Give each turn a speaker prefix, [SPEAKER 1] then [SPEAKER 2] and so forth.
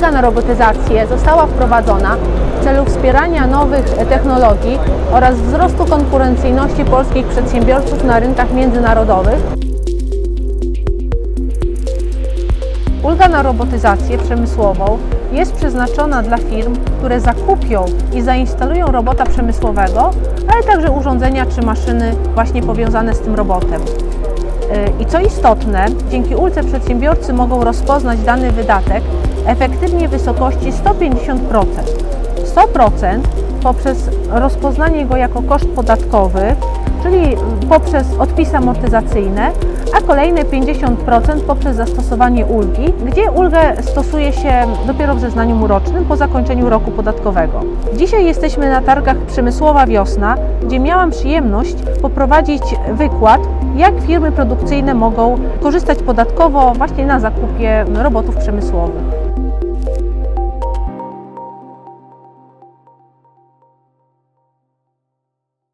[SPEAKER 1] Ulga na robotyzację została wprowadzona w celu wspierania nowych technologii oraz wzrostu konkurencyjności polskich przedsiębiorców na rynkach międzynarodowych. Ulga na robotyzację przemysłową jest przeznaczona dla firm, które zakupią i zainstalują robota przemysłowego, ale także urządzenia czy maszyny właśnie powiązane z tym robotem. Yy, I co istotne, dzięki ulce przedsiębiorcy mogą rozpoznać dany wydatek efektywnie wysokości 150%. 100% poprzez rozpoznanie go jako koszt podatkowy, czyli poprzez odpisy amortyzacyjne, a kolejne 50% poprzez zastosowanie ulgi, gdzie ulgę stosuje się dopiero w zeznaniu rocznym po zakończeniu roku podatkowego. Dzisiaj jesteśmy na targach Przemysłowa Wiosna, gdzie miałam przyjemność poprowadzić wykład, jak firmy produkcyjne mogą korzystać podatkowo właśnie na zakupie robotów przemysłowych.